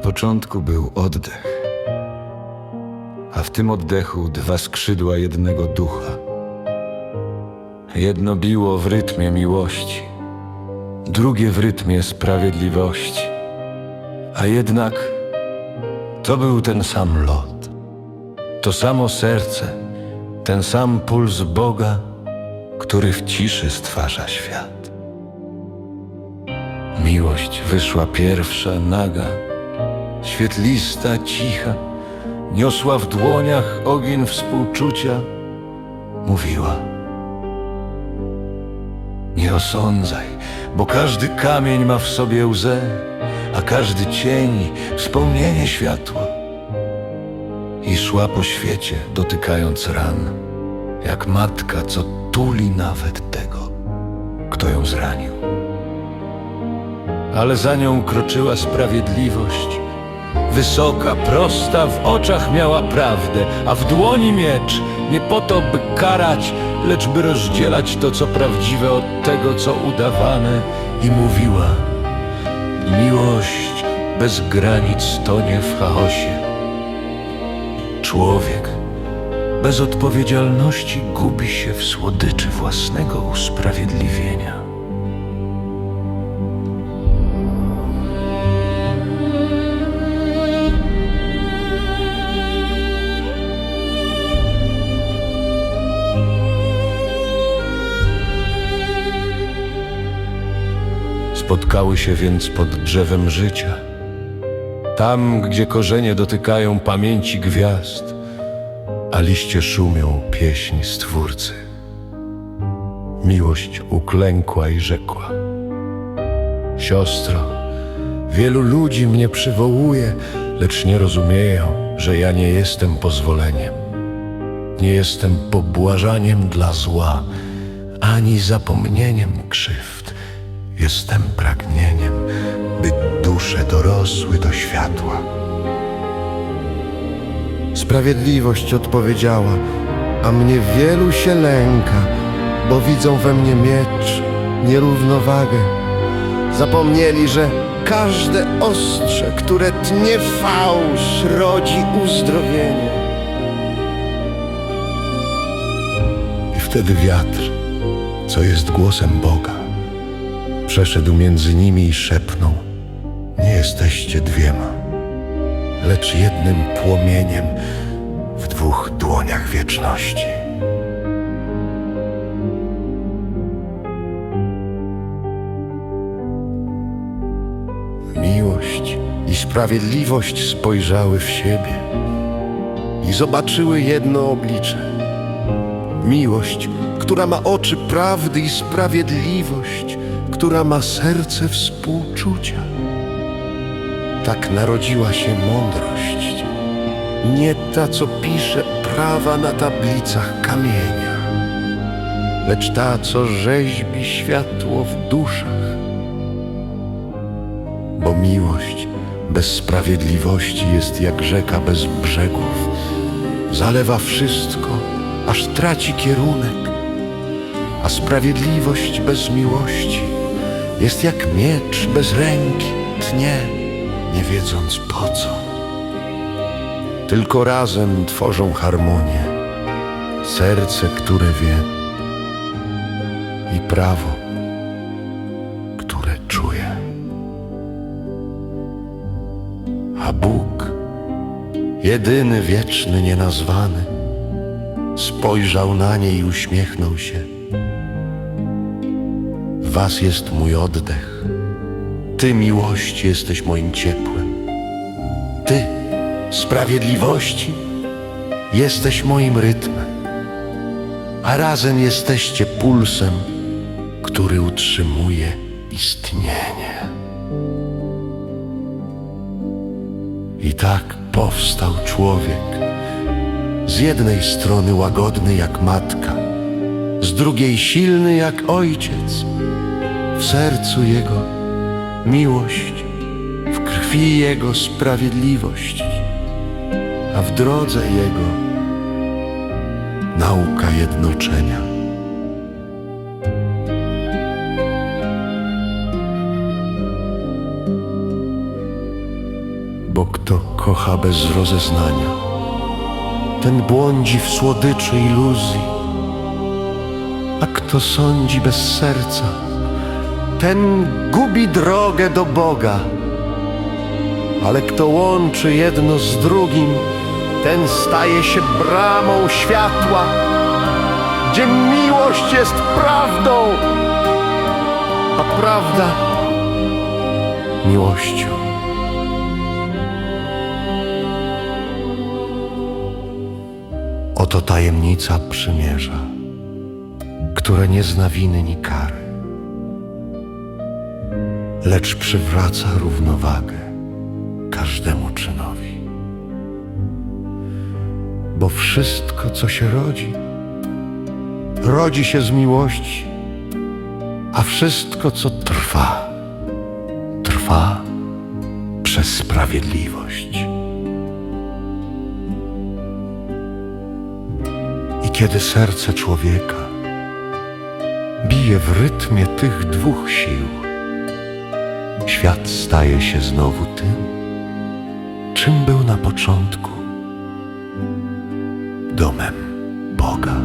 początku był oddech, a w tym oddechu dwa skrzydła jednego ducha. Jedno biło w rytmie miłości, drugie w rytmie sprawiedliwości, a jednak to był ten sam lot, to samo serce, ten sam puls Boga, który w ciszy stwarza świat. Miłość wyszła pierwsza, naga, świetlista, cicha, niosła w dłoniach ogień współczucia, mówiła: Nie osądzaj, bo każdy kamień ma w sobie łzę, a każdy cień wspomnienie światła. I szła po świecie, dotykając ran, jak matka, co tuli nawet tego, kto ją zranił ale za nią kroczyła sprawiedliwość. Wysoka, prosta, w oczach miała prawdę, a w dłoni miecz, nie po to, by karać, lecz by rozdzielać to, co prawdziwe od tego, co udawane, i mówiła: Miłość bez granic tonie w chaosie. Człowiek bez odpowiedzialności gubi się w słodyczy własnego usprawiedliwienia. Spotkały się więc pod drzewem życia. Tam, gdzie korzenie dotykają pamięci gwiazd, a liście szumią pieśń Stwórcy. Miłość uklękła i rzekła: Siostro, wielu ludzi mnie przywołuje, lecz nie rozumieją, że ja nie jestem pozwoleniem. Nie jestem pobłażaniem dla zła, ani zapomnieniem krzywd. Jestem pragnieniem, by dusze dorosły do światła. Sprawiedliwość odpowiedziała, a mnie wielu się lęka, bo widzą we mnie miecz, nierównowagę. Zapomnieli, że każde ostrze, które tnie fałsz, rodzi uzdrowienie. I wtedy wiatr, co jest głosem Boga, przeszedł między nimi i szepnął: Nie jesteście dwiema, lecz jednym płomieniem w dwóch dłoniach wieczności. Miłość i sprawiedliwość spojrzały w siebie i zobaczyły jedno oblicze. Miłość, która ma oczy prawdy i sprawiedliwość, która ma serce współczucia. Tak narodziła się mądrość, nie ta, co pisze prawa na tablicach kamienia, lecz ta, co rzeźbi światło w duszach bo miłość bez sprawiedliwości jest jak rzeka bez brzegów. Zalewa wszystko, aż traci kierunek, a sprawiedliwość bez miłości jest jak miecz bez ręki, tnie, nie wiedząc po co. Tylko razem tworzą harmonię, serce, które wie i prawo, które czuje. A Bóg, jedyny, wieczny, nienazwany, spojrzał na nie i uśmiechnął się. Was jest mój oddech. Ty, miłości, jesteś moim ciepłem. Ty, sprawiedliwości, jesteś moim rytmem. A razem jesteście pulsem, który utrzymuje istnienie. I tak powstał człowiek. Z jednej strony łagodny jak matka, z drugiej silny jak ojciec. W sercu jego miłość, w krwi jego sprawiedliwość, a w drodze jego nauka jednoczenia. Bo kto kocha bez rozeznania, ten błądzi w słodyczy iluzji. A kto sądzi bez serca, ten gubi drogę do Boga. Ale kto łączy jedno z drugim, ten staje się bramą światła, gdzie miłość jest prawdą, a prawda miłością. Oto tajemnica przymierza, które nie zna winy ni kary, lecz przywraca równowagę każdemu czynowi. Bo wszystko, co się rodzi, rodzi się z miłości, a wszystko, co trwa, trwa przez sprawiedliwość. I kiedy serce człowieka bije w rytmie tych dwóch sił, świat staje się znowu tym, czym był na początku domem Boga.